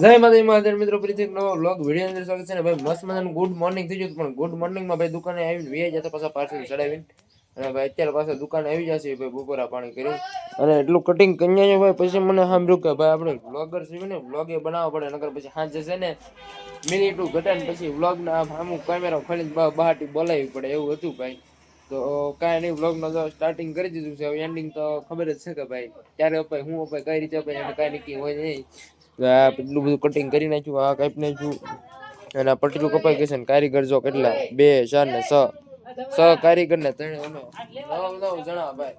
જય માતા મહાદેવ મિત્રો પ્રીતિક નવો વ્લોગ વીડિયો અંદર સ્વાગત છે ને ભાઈ, મસ્ત મજાનું ગુડ મોર્નિંગ થઈ ગયું પણ ગુડ મોર્નિંગમાં ભાઈ દુકાને આવીને વી જતા પાછા પાર્સલ ચડાવીને. અને ભાઈ અત્યારે પાછા દુકાને આવી જશે ભાઈ, બપોરા પાણી કર્યું. અને એટલું કટિંગ છે ભાઈ, પછી મને સાંભળ્યું કે ભાઈ આપણે વ્લોગર છીએ ને વ્લોગ એ બનાવવા પડે, નકર પછી હાથ છે ને મિનિટું ઘટે પછી વ્લોગ ના અમુક કેમેરા ખોલીને બહાર બોલાવી પડે, એવું હતું ભાઈ. તો કાંઈ નહીં વ્લોગનો તો સ્ટાર્ટિંગ કરી દીધું છે એન્ડિંગ તો ખબર જ છે કે ભાઈ, ક્યારે અપાય, હું અપાય, કઈ રીતે અપાય, એને કાંઈ નક્કી હોય નહીં. આ એટલું બધું કટિંગ કરી નાખ્યું, આ કાપી નાખ્યું. અને આ પટલું કપાઈ ગયું છે ને કારીગર જો કેટલા, બે, ચાર ને છ છ કારીગર ને ત્રણે નવ નવ જણા, ભાઈ.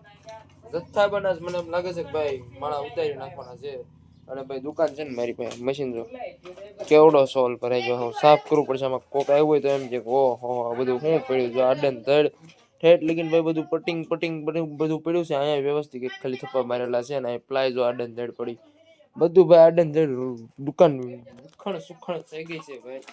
જથ્થા બના મને એમ લાગે છે કે ભાઈ માળા ઉતારી નાખવાના છે. અને ભાઈ દુકાન છે ને મારી પાસે મશીન જો. કેવડો સોલ ભરાઈ ગયો, હું સાફ કરવું પડશે આમાં કોક આવ્યું હોય તો એમ કે ઓ હો આ બધું શું પડ્યું જો આડન ધડ. ઠેઠ લગીને ભાઈ બધું પટિંગ પટિંગ બધું પડ્યું છે, અહીંયા વ્યવસ્થિત ખાલી થપ્પા મારેલા છે અને અહીં પ્લાય જો આડન ધડ પડી. બધું ભાઈ આડન દુકાન દુખણ સુખણ થઈ ગઈ છે ભાઈ.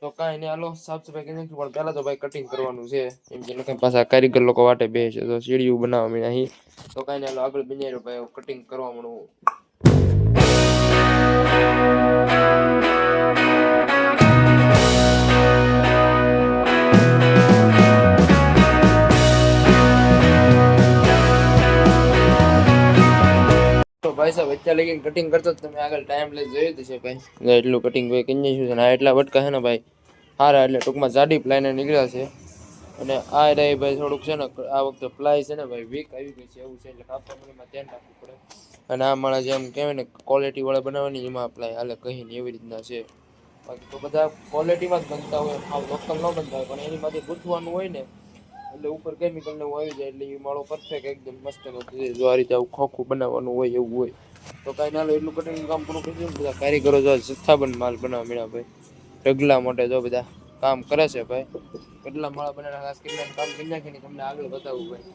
તો કાંઈ નહીં, હાલો સાફ સફાઈ કરી નાખ્યું પણ પહેલાં તો ભાઈ કટિંગ કરવાનું છે. એમ કે લોકો પાછા કારીગર લોકો વાટે બે છે તો સીડીયું બનાવવા મળ્યા અહીં તો કાંઈ નહીં, હાલો, આગળ બિનાર્યો ભાઈ કટિંગ કરવા મળવું. ભાઈ સાહેબ, અત્યારે લગીને કટિંગ કરતો તમે આગળ ટાઈમ લઈ જોયું છે ભાઈ. એટલું કટિંગ ભાઈ કરી નાખ્યું છે આ એટલા વટકા છે ને ભાઈ સારા એટલે ટૂંકમાં જાડી પ્લાયને નીકળ્યા છે. અને આ રહી ભાઈ થોડુંક છે ને, આ વખતે પ્લાય છે ને ભાઈ વીક આવી ગઈ છે એવું છે, એટલે કાપવા ધ્યાન રાખવું પડે. અને આ મારા જેમ કહેવાય ને ક્વોલિટી વાળા બનાવવાની એમાં પ્લાય હાલે કહી ને એવી રીતના છે. બાકી તો બધા ક્વોલિટીમાં જ બનતા હોય લોકલ ન બનતા હોય, પણ એની માટે ગૂંથવાનું હોય ને એટલે ઉપર કેમિકલ ને આવી જાય એટલે એ માળો પરફેક્ટ એકદમ મસ્ત જો આ રીતે આવું ખોખું બનાવવાનું હોય એવું હોય, તો કાંઈ ના લો, એટલું કટિંગ કામ પૂરું કરી દઉં બધા કારીગરો જો જથ્થાબંધ માલ બનાવવા મળ્યા ભાઈ. ઢગલા માટે જો બધા કામ કરે છે ભાઈ. કેટલા માળા બનાવ્યા ખાસ કરીને કામ કરી તમને આગળ બતાવું ભાઈ.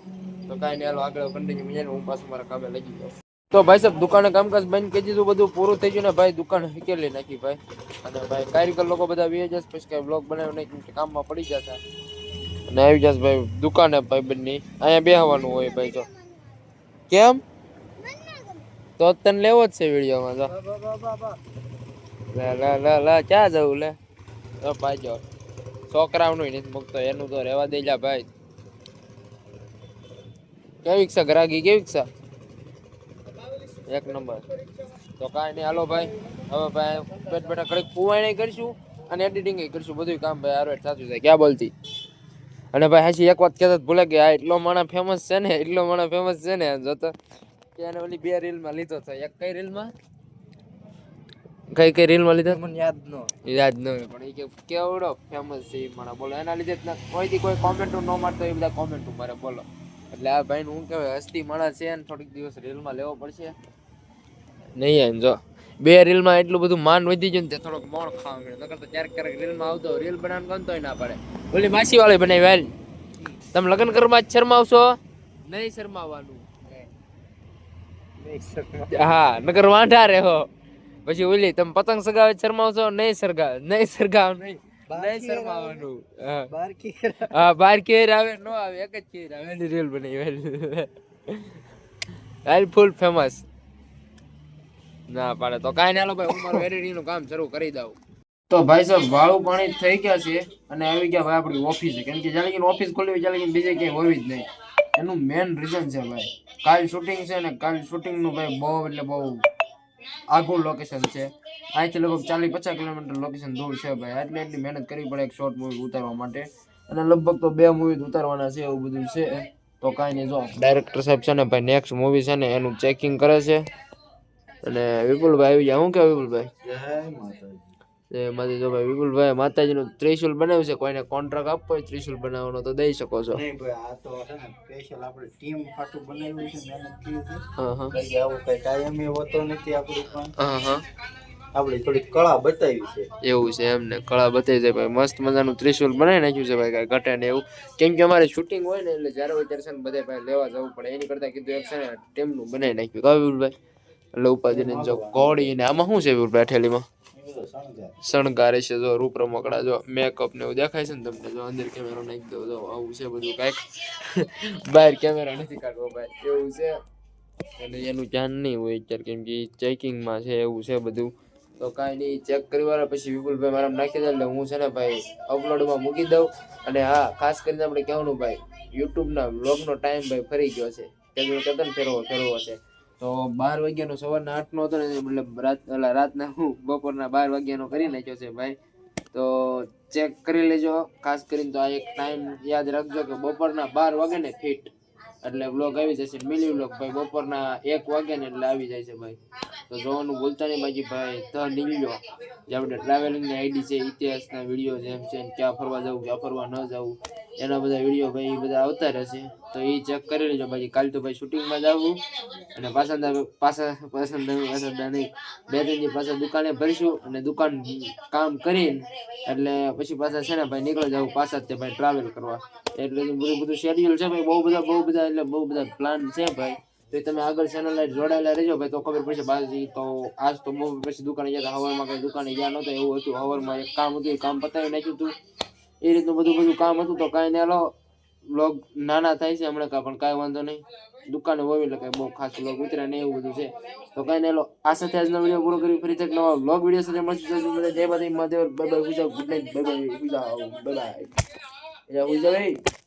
તો કાંઈ નહીં આગળ કન્ટિન્યુ મજા હું પાછું મારા કામે લાગી જાઉં તો ભાઈ સાહેબ, દુકાને કામકાજ બંધ કરી દીધું, બધું પૂરું થઈ ગયું ને ભાઈ, દુકાન હકેલી નાખી ભાઈ. અને ભાઈ, કારીગર લોકો બધા વી જશે પછી કઈ બ્લોગ બનાવી નાખ્યું કામમાં પડી જતા. અને આવી જશે ભાઈ, દુકાને ભાઈ બંને અહીંયા બેહવાનું હોય ભાઈ તો કેમ? તો તને લેવો જ છે વિડીયોમાં તો લા લા લા લા, ક્યાં જવું લે? તો પાજો છોકરાઓનું નથી મૂકતો, એનું તો રહેવા દઈ જા ભાઈ. કેવી છે ગ્રાહકી, કેવી છે એક નંબર. તો કાંઈ નહીં, હાલો ભાઈ. હવે ભાઈ, પેટ બેઠા કડીક કુવાણી કરીશું અને એડિટિંગ કરીશું. બધું કામ ભાઈ આરવેટ સાચું થાય ક્યાં બોલતી? અને ભાઈ હાચી એક વાત કહેતા ભૂલે કે આ એટલો માણા ફેમસ છે ને એટલો માણા ફેમસ છે ને જોતો કે એને ઓલી બે રીલમાં લીધો તો એક કઈ રીલમાં? કઈ કઈ રીલમાં લીધો? મને યાદ ન યાદ ન હોય પણ એ કે કેવડો ફેમસ છે એ માણા બોલો. એના લીધે કોઈથી કોઈ કોમેન્ટ ન મારતો એ બધા કોમેન્ટ મારે બોલો. એટલે આ ભાઈ હું કહેવાય હસ્તી માણસ છે ને થોડીક દિવસ રીલમાં લેવો પડશે. નહીં જો. બે રીલમાં એટલું બધું માન વધી ગયું ને તે થોડોક મોણ ખાવા મળે નકર તો ક્યારેક ક્યારેક રીલમાં આવતો રીલ બનાવવાનું ગમતો ના પડે. ઓલી માસી વાળી બનાવી વેલ તમે લગ્ન કરવા જ શરમાવશો? નહીં શરમાવાનું હા નકર વાંઢા રહેવો પછી ઓલી તમે પતંગ સગાવે શરમાવશો? નહીં સરગાવ નહીં સરગાવ નહીં નહીં શરમાવાનું હા. બાર કી હા બાર કેર આવે નો આવે એક જ કેર આવે એની રીલ બનાવી વેલ ફૂલ ફેમસ ના પાડે. તો કાંઈ ના લો ભાઈ, હું મારું એડિટિંગનું કામ શરૂ કરી દઉં. તો ભાઈ સાહેબ, વાળું પાણી થઈ ગયા છે અને આવી ગયા ભાઈ આપણી ઓફિસે. કેમ કે જ્યારે કે ઓફિસ ખોલી હોય ત્યારે બીજે ક્યાંય હોવી જ નહીં. એનું મેન રીઝન છે ભાઈ. કાલ શૂટિંગ છે ને કાલ શૂટિંગનું ભાઈ બહુ એટલે બહુ આઘું લોકેશન છે. અહીંથી લગભગ ચાલીસ પચાસ કિલોમીટર લોકેશન દૂર છે ભાઈ. એટલે એટલી મહેનત કરવી પડે એક શોર્ટ મૂવી ઉતારવા માટે. અને લગભગ તો બે મૂવી ઉતારવાના છે એવું બધું છે. તો કાંઈ નહીં, જો. ડાયરેક્ટર સાહેબ છે ને ભાઈ નેક્સ્ટ મૂવી છે ને એનું ચેકિંગ કરે છે. અને વિપુલભાઈ આવી ગયા. હું કે વિપુલભાઈ? જય માતાજી. એમાંથી જો ભાઈ વિપુલભાઈ માતાજીનું ત્રિશુલ બનાવ્યું છે કોઈને કોન્ટ્રાક્ટ આપવો હોય ત્રિશુલ બનાવવાનો તો દઈ શકો છો. નહીં ભાઈ આ તો છે ને સ્પેશિયલ આપણે ટીમ હાટું બનાવ્યું છે મહેનત કરી છે. હા હા. કઈ આવો કઈ ટાઈમ એ હોતો નથી આપણું પણ. હા હા. આપણે થોડી કળા બતાવી છે. એવું છે એમને કળા બતાવી છે. ભાઈ મસ્ત મજાનું ત્રિશુલ બનાવી નાખ્યું છે ભાઈ કાંઈ ઘટે ને એવું. કેમ કે અમારે શૂટિંગ હોય ને એટલે જ્યારે હોય ત્યારે છે ને બધે ભાઈ લેવા જવું પડે. એની કરતાં કીધું એક છે ને ટેમનું બનાવી નાખ્યું. કાવ્યું વિપુલભાઈ. એટલે ઉપાધિને જો ઘોડી ને આમાં શું છે વિપુલભાઈ થેલીમાં શણગાર. છે જો રૂપ રમકડા જો મેકઅપ ને એવું દેખાય છે ને તમને જો અંદર કેમેરો નાખી દો જો આવું છે બધું કાંઈક. બહાર કેમેરા નથી કાઢવો ભાઈ એવું છે. અને એનું ધ્યાન નહીં હોય અત્યારે કેમ કે ચેકિંગમાં છે એવું છે બધું. તો કાંઈ નહીં ચેક કરી વાળા પછી વિપુલભાઈ મારા નાખી દે એટલે હું છે ને ભાઈ અપલોડમાં મૂકી દઉં. અને હા ખાસ કરીને આપણે કહેવાનું ભાઈ યુટ્યુબના વ્લોગનો ટાઈમ ભાઈ ફરી ગયો છે. તેનું કદન ફેરવો ફેરવો છે. તો બાર વાગ્યાનો સવારના આઠનો હતો ને, મતલબ રાત એટલે રાતના હું બપોરના બાર વાગ્યાનો કરી નાખ્યો છે ભાઈ. તો ચેક કરી લેજો, ખાસ કરીને તો આ એક ટાઈમ યાદ રાખજો કે બપોરના બાર વાગે ને ફિટ એટલે વ્લોગ આવી જશે મિલી વ્લોગ ભાઈ, બપોરના એક વાગે ને એટલે આવી જાય છે ભાઈ. તો જોવાનું ભૂલતા નહીં બાજી ભાઈ, ધ નીલ્યો. જે આપણે ટ્રાવેલિંગની આઈડી છે, ઇતિહાસના વીડિયો જેમ છે, ક્યાં ફરવા જવું, ક્યાં ફરવા ન જવું. એના બધા વીડિયો ભાઈ બધા આવતા રહેશે તો એ ચેક કરી લેજો ભાઈ કાલ તો ભાઈ શૂટિંગમાં જવું અને પાછા પાછા પાછા પાછા નહીં, બે, ત્રણ દી પાછા દુકાને ભરીશું અને દુકાન કામ કરીને એટલે પછી પાછા છે ને ભાઈ નીકળી જવું પાછા જ તે ભાઈ ટ્રાવેલ કરવા. એટલે બધું બધું શેડ્યુલ છે ભાઈ, બહુ બધા બહુ બધા, એટલે બહુ બધા પ્લાન છે ભાઈ. તો તમે આગળ ચેનલ જોડાયેલા રહેજો ભાઈ, તો ખબર પડશે બાજી તો આજ તો બહુ પછી દુકાને ગયા હવારમાં કઈ દુકાને ગયા નહોતા, એવું હતું. હવારમાં એક કામ હતું, એ કામ પતાવી નાખ્યું હતું. એ રીતનું બધું બધું કામ હતું તો કાંઈ નહીં લોગ નાના થાય છે હમણાં કાં પણ કાંઈ વાંધો નહીં. દુકાને હોય એટલે કાંઈ બહુ ખાસ લોગ ઉતરે ને એવું બધું છે. તો કાંઈ હાલો, આ સાથે આજનો વીડિયો પૂરો કરી ફરી એક નવા લોગ વીડિયો સાથે મળશે. જય બધા Mahadev bye bye good night bye bye good bye bye good night